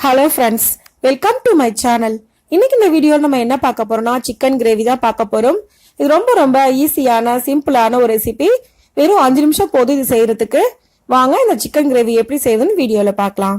Hello friends welcome to my channel இன்னைக்கு இந்த வீடியோவில் நம்ம என்ன பார்க்க போறோம்னா சிக்கன் கிரேவி தான் பார்க்க போறோம். இது ரொம்ப ரொம்ப ஈஸியான சிம்பிளான ஒரு ரெசிபி வெறும் அஞ்சு நிமிஷம் போதும் இது செய்யறதுக்கு. வாங்க இந்த சிக்கன் கிரேவி எப்படி செய்யுதுன்னு வீடியோவில் பார்க்கலாம்.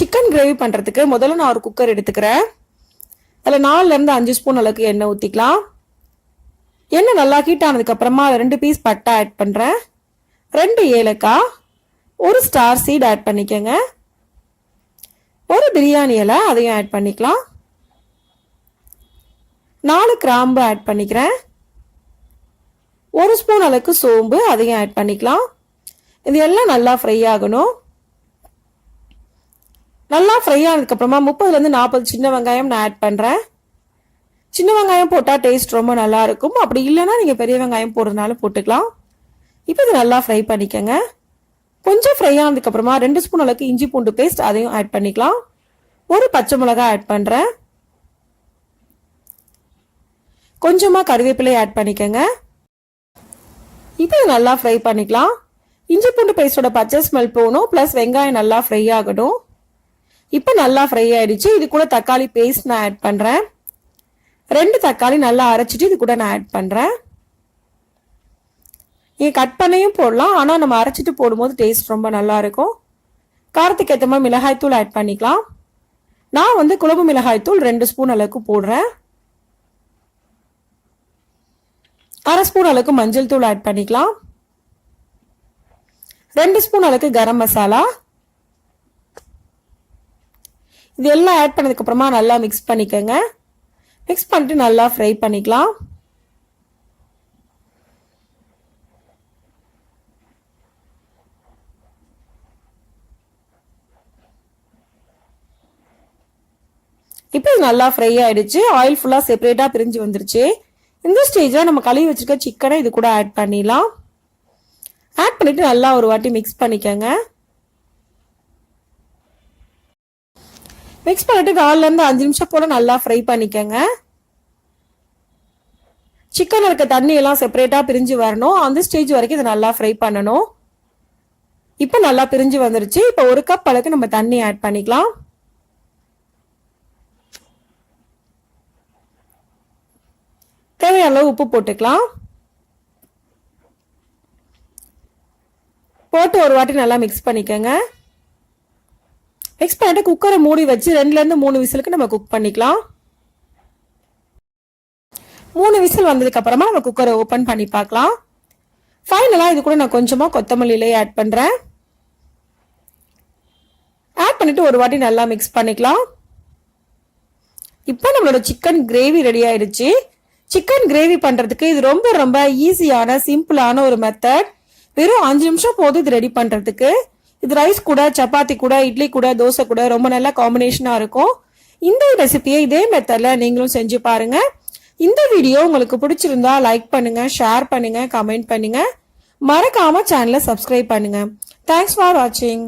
சிக்கன் கிரேவி பண்ணுறதுக்கு முதல்ல நான் ஒரு குக்கர் எடுத்துக்கிறேன். அதில் நாலுலேருந்து அஞ்சு ஸ்பூன் அளவுக்கு எண்ணெய் ஊற்றிக்கலாம் எண்ணெய் நல்லா ஹீட் ஆனதுக்கப்புறமா ரெண்டு பீஸ் பட்டை ஆட் பண்ணுறேன் ரெண்டு ஏலக்காய் ஒரு ஸ்டார் சீட் ஆட் பண்ணிக்கோங்க. ஒரு பிரியாணி இலை அதையும் ஆட் பண்ணிக்கலாம். நாலு கிராம்பு ஆட் பண்ணிக்கிறேன். ஒரு ஸ்பூன் அளவுக்கு சோம்பு அதையும் ஆட் பண்ணிக்கலாம். இது எல்லாம் நல்லா ஃப்ரை ஆகணும். நல்லா ஃப்ரை ஆனதுக்கப்புறமா முப்பதுலேருந்து நாற்பது சின்ன வெங்காயம் நான் ஆட் பண்ணுறேன் சின்ன வெங்காயம் போட்டால் டேஸ்ட் ரொம்ப நல்லா இருக்கும். அப்படி இல்லைன்னா நீங்கள் பெரிய வெங்காயம் போடுறதுனால போட்டுக்கலாம். இப்போ இது நல்லா ஃப்ரை பண்ணிக்கோங்க. கொஞ்சம் ஃப்ரை ஆனதுக்கப்புறமா ரெண்டு ஸ்பூன் அளவுக்கு இஞ்சி பூண்டு பேஸ்ட் அதையும் ஆட் பண்ணிக்கலாம். ஒரு பச்சை மிளகாய் ஆட் பண்ணுறேன் கொஞ்சமாக கருவேப்பிலை ஆட் பண்ணிக்கோங்க. இதை நல்லா ஃப்ரை பண்ணிக்கலாம். இஞ்சி பூண்டு பேஸ்டோட பச்சை ஸ்மெல் போகணும். ப்ளஸ் வெங்காயம் நல்லா ஃப்ரை ஆகணும் இப்போ நல்லா ஃப்ரை ஆயிடுச்சு. இது கூட தக்காளி பேஸ்ட் நான் ஆட் பண்ணுறேன் ரெண்டு தக்காளி நல்லா அரைச்சிட்டு இது கூட நான் ஆட் பண்ணுறேன் நீங்கள் கட் பண்ணியும் போடலாம். ஆனால் நம்ம அரைச்சிட்டு போடும்போது டேஸ்ட் ரொம்ப நல்லா இருக்கும் காரத்துக்கு ஏற்ற மாதிரி மிளகாய்த்தூள் ஆட் பண்ணிக்கலாம். நான் வந்து குழம்பு மிளகாய்த்தூள் ரெண்டு ஸ்பூன் அளவுக்கு போடுறேன். அரை ஸ்பூன் அளவுக்கு மஞ்சள் தூள் ஆட் பண்ணிக்கலாம். ரெண்டு ஸ்பூன் அளவுக்கு கரம் மசாலா. இது எல்லாம் ஆட் பண்ணதுக்கப்புறமா நல்லா மிக்ஸ் பண்ணிக்கோங்க. மிக்ஸ் பண்ணிட்டு நல்லா ஃப்ரை பண்ணிக்கலாம். இப்போ இது நல்லா ஃப்ரை ஆயிடுச்சு. ஆயில் ஃபுல்லாக செப்பரேட்டாக பிரிஞ்சு வந்துருச்சு. இந்த ஸ்டேஜில் நம்ம கழுவி வச்சுருக்க சிக்கனை இது கூட ஆட் பண்ணிடலாம். ஆட் பண்ணிவிட்டு நல்லா ஒரு வாட்டி மிக்ஸ் பண்ணிக்கோங்க. மிக்ஸ் பண்ணிட்டு நாலுலேருந்து அஞ்சு நிமிஷம் போல் நல்லா ஃப்ரை பண்ணிக்கோங்க. சிக்கன் இருக்க தண்ணி எல்லாம் செப்பரேட்டாக பிரிஞ்சு வரணும். அந்த ஸ்டேஜ் வரைக்கும் இதை நல்லா ஃப்ரை பண்ணணும். இப்போ நல்லா பிரிஞ்சு வந்துருச்சு. இப்போ ஒரு கப் அளவுக்கு நம்ம தண்ணி ஆட் பண்ணிக்கலாம். தேவையான அளவு உப்பு போட்டுக்கலாம். போட்டு ஒரு வாட்டி நல்லா மிக்ஸ் பண்ணிக்கோங்க. மிக்ஸ் பண்ணிட்டு குக்கரை மூடி வச்சு ரெண்டுலேருந்து மூணு விசிலுக்கு நம்ம குக் பண்ணிக்கலாம். மூணு விசில் வந்ததுக்கு அப்புறமா நம்ம குக்கரை ஓப்பன் பண்ணி பார்க்கலாம். ஃபைனலாக இது கூட நான் கொஞ்சமாக கொத்தமல்லியிலேயே ஆட் பண்ணுறேன் ஆட் பண்ணிட்டு ஒரு வாட்டி நல்லா மிக்ஸ் பண்ணிக்கலாம். இப்போ நம்மளோட சிக்கன் கிரேவி ரெடி ஆயிடுச்சு. சிக்கன் கிரேவி பண்ணுறதுக்கு இது ரொம்ப ரொம்ப ஈஸியான சிம்பிளான ஒரு மெத்தட் வெறும் அஞ்சு நிமிஷம் போதும் இது ரெடி பண்ணுறதுக்கு இது ரைஸ் கூட சப்பாத்தி கூட இட்லி கூட தோசை கூட ரொம்ப நல்ல காம்பினேஷனாக இருக்கும். இந்த ரெசிபியை இதே மெத்தடில் நீங்களும் செஞ்சு பாருங்க. இந்த வீடியோ உங்களுக்கு பிடிச்சிருந்தா லைக் பண்ணுங்க ஷேர் பண்ணுங்க கமெண்ட் பண்ணுங்க. மறக்காம சேனலை சப்ஸ்கிரைப் பண்ணுங்க. தேங்க்ஸ் ஃபார் வாட்சிங்